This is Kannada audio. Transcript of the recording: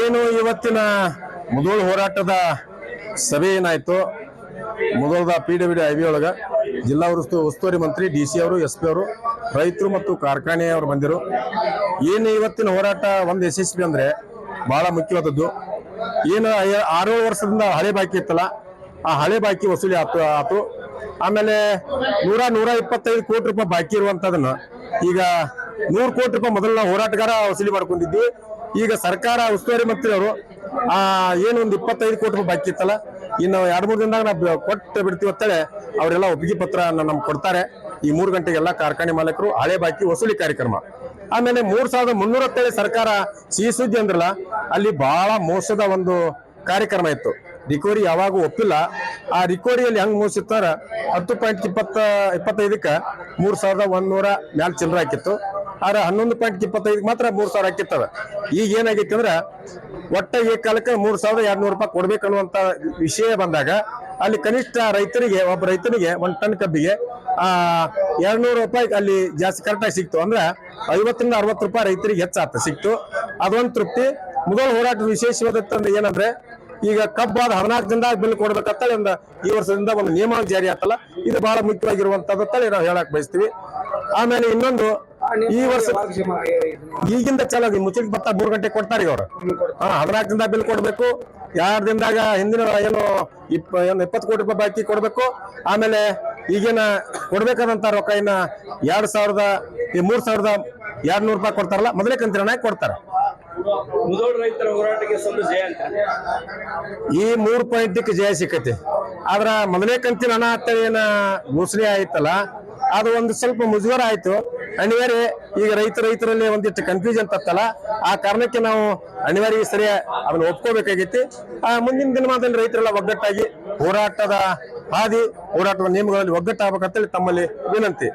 ಏನು ಇವತ್ತಿನ ಮುದೋಳು ಹೋರಾಟದ ಸಭೆ ಏನಾಯ್ತು? ಮುದೋಳದ P W D I B ಒಳಗ ಜಿಲ್ಲಾ ಉಸ್ತು ಉಸ್ತುವಾರಿ ಮಂತ್ರಿ ಡಿ ಸಿ ಅವರು ಎಸ್ ಪಿ ಅವರು, ರೈತರು ಮತ್ತು ಕಾರ್ಖಾನೆಯವರು ಬಂದಿರು. ಏನು ಇವತ್ತಿನ ಹೋರಾಟ ಒಂದು ಯಶಸ್ವಿ ಅಂದ್ರೆ ಬಹಳ ಮುಖ್ಯವಾದದ್ದು. ಏನು ಆರು ವರ್ಷದಿಂದ ಹಳೆ ಬಾಕಿ ಇತ್ತಲ್ಲ, ಆ ಹಳೆ ಬಾಕಿ ವಸೂಲಿ ಆತು ಆತು. ಆಮೇಲೆ ನೂರ ನೂರ ಇಪ್ಪತ್ತೈದು ಕೋಟಿ ರೂಪಾಯಿ ಬಾಕಿ ಇರುವಂತದನ್ನ ಈಗ ನೂರು ಕೋಟಿ ರೂಪಾಯಿ ಮೊದಲ ಹೋರಾಟಗಾರ ವಸೂಲಿ ಮಾಡ್ಕೊಂಡಿದ್ವಿ. ಈಗ ಸರ್ಕಾರ ಉಸ್ತುವಾರಿ ಮಂತ್ರಿ ಅವರು ಆ ಒಂದು ಇಪ್ಪತ್ತೈದು ಕೋಟಿ ರೂಪಾಯಿ ಬಾಕಿ ಇತ್ತಲ್ಲ, ಇನ್ನು ಎರಡು ಮೂರು ದಿನದಾಗ ನಾವು ಕೊಟ್ಟು ಬಿಡ್ತೀವಿ ಅಂತೇಳಿ ಅವರೆಲ್ಲ ಒಪ್ಪಿಗೆ ಪತ್ರ ನಮ್ಗೆ ಕೊಡ್ತಾರೆ. ಈ ಮೂರು ಗಂಟೆಗೆಲ್ಲ ಕಾರ್ಖಾನೆ ಮಾಲೀಕರು, ಹಳೆ ಬಾಕಿ ವಸೂಲಿ ಕಾರ್ಯಕ್ರಮ. ಆಮೇಲೆ ಮೂರು ಸಾವಿರದ ಮುನ್ನೂರ ಹತ್ತೇಳಿ ಸರ್ಕಾರ ಸಿಹಿ ಸುದ್ದಿ ಅಂದ್ರಲ್ಲ, ಅಲ್ಲಿ ಬಹಳ ಮೋಸದ ಒಂದು ಕಾರ್ಯಕ್ರಮ ಇತ್ತು. ರಿಕವರಿ ಯಾವಾಗೂ ಒಪ್ಪಿಲ್ಲ. ಆ ರಿಕವರಿಯಲ್ಲಿ ಹೆಂಗ್ ಮೋಸಿತ್ತಾರ ಹತ್ತು ಪಾಯಿಂಟ್ ಇಪ್ಪತ್ತ, ಇಪ್ಪತ್ತೈದಕ್ಕೆ ಮೂರು ಸಾವಿರದ ಒಂದೂರ ಮ್ಯಾಲ್ ಚಿಲ್ಲರೆ ಹಾಕಿತ್ತು. ಆದ್ರೆ ಹನ್ನೊಂದು ಪಾಯಿಂಟ್ ಇಪ್ಪತ್ತೈದು ಮಾತ್ರ ಮೂರ್ ಸಾವಿರ ಹಾಕಿತ್ತದ ಈಗ ಏನಾಗೈತಿ ಅಂದ್ರ ಒಟ್ಟ ಈ ಕಾಲಕ್ಕೆ ಮೂರ್ ಸಾವಿರದ ಎರಡ್ ನೂರು ರೂಪಾಯಿ ಕೊಡ್ಬೇಕನ್ನುವಂತ ವಿಷಯ ಬಂದಾಗ ಅಲ್ಲಿ ಕನಿಷ್ಠ ರೈತರಿಗೆ, ಒಬ್ಬ ರೈತನಿಗೆ ಒನ್ ಟನ್ ಕಬ್ಬಿಗೆ, ಆ, ಎರಡ್ನೂರು ರೂಪಾಯಿ ಅಲ್ಲಿ ಜಾಸ್ತಿ ಕರೆಕ್ಟಾಗಿ ಸಿಕ್ತು ಅಂದ್ರೆ ಐವತ್ತರಿಂದ ಅರವತ್ತು ರೂಪಾಯಿ ರೈತರಿಗೆ ಹೆಚ್ಚಾತ ಸಿಕ್ತು. ಅದೊಂದು ತೃಪ್ತಿ. ಮೊದಲ ಹೋರಾಟ ವಿಶೇಷವಾದ ಏನಂದ್ರೆ ಈಗ ಕಬ್ಬಾದ ಹದಿನಾಲ್ಕು ದಿನದಾಗ ಬಿಲ್ ಕೊಡ್ಬೇಕಂತೇಳಿ ಒಂದು ಈ ವರ್ಷದಿಂದ ಒಂದು ನಿಯಮ ಜಾರಿ ಆತಲ್ಲ ಇದು ಬಹಳ ಮುಖ್ಯವಾಗಿರುವಂತದ್ದು ನಾವು ಹೇಳಕ್ ಬಯಸ್ತೀವಿ. ಆಮೇಲೆ ಇನ್ನೊಂದು ಈ ವರ್ಷ ಈಗಿಂದ ಚಲೋ ಮುಚ್ಚಿಗೆ ಭತ್ತ ಮೂರು ಗಂಟೆ ಕೊಡ್ತಾರೆ ಇವರು. ಅವ್ರು ಹಾ ಹದಿನಾಲ್ಕು ದಿನದಾಗ ಬಿಲ್ ಕೊಡ್ಬೇಕು. ಎರಡು ದಿನದಾಗ ಹಿಂದಿನ ಏನು ಇಪ್ಪ ಏನು ಇಪ್ಪತ್ತು ಕೋಟಿ ರೂಪಾಯಿ ಬಾಕಿ ಕೊಡಬೇಕು. ಆಮೇಲೆ ಈಗಿನ ಕೊಡ್ಬೇಕಾದಂತ ರೊಕ್ಕ ಇನ್ನ ಎರಡು ಸಾವಿರದ ಈ ಮೂರ್ ಸಾವಿರದ ಎರಡ್ ನೂರು ರೂಪಾಯಿ ಕೊಡ್ತಾರಲ್ಲ ಮೊದಲೇ ಕಂತಿನ ಕೊಡ್ತಾರೆ. ರೈತರ ಹೋರಾಟಕ್ಕೆ ಸೊಲ್ಲು ಜಯ ಅಂತ. ಈ ಮೂರ್ ಪಾಯಿಂಟ್ ಜಯ ಸಿಕ್ಕತಿ. ಆದ್ರ ಮೊದಲೇ ಕಂತಿನ ಹಣ ಅಂತ ಏನ ಘೋಷಣೆ ಆಯ್ತಲ್ಲ ಅದು ಒಂದು ಸ್ವಲ್ಪ ಮುಜುಗರ ಆಯ್ತು. ಅನಿವಾರ್ಯ. ಈಗ ರೈತ ರೈತರಲ್ಲಿ ಒಂದಿಷ್ಟು ಕನ್ಫ್ಯೂಷನ್ ತತ್ತಲ್ಲ. ಆ ಕಾರಣಕ್ಕೆ ನಾವು ಅನಿವಾರ್ಯ ಸರಿ ಅದನ್ನ ಒಪ್ಕೋಬೇಕಾಗೈತಿ ಆ, ಮುಂದಿನ ದಿನಮಾನದಲ್ಲಿ ರೈತರೆಲ್ಲ ಒಗ್ಗಟ್ಟಾಗಿ ಹೋರಾಟದ ಹಾದಿ, ಹೋರಾಟದ ನಿಯಮಗಳಲ್ಲಿ ಒಗ್ಗಟ್ಟಾಗಬೇಕಂತೇಳಿ ತಮ್ಮಲ್ಲಿ ವಿನಂತಿ.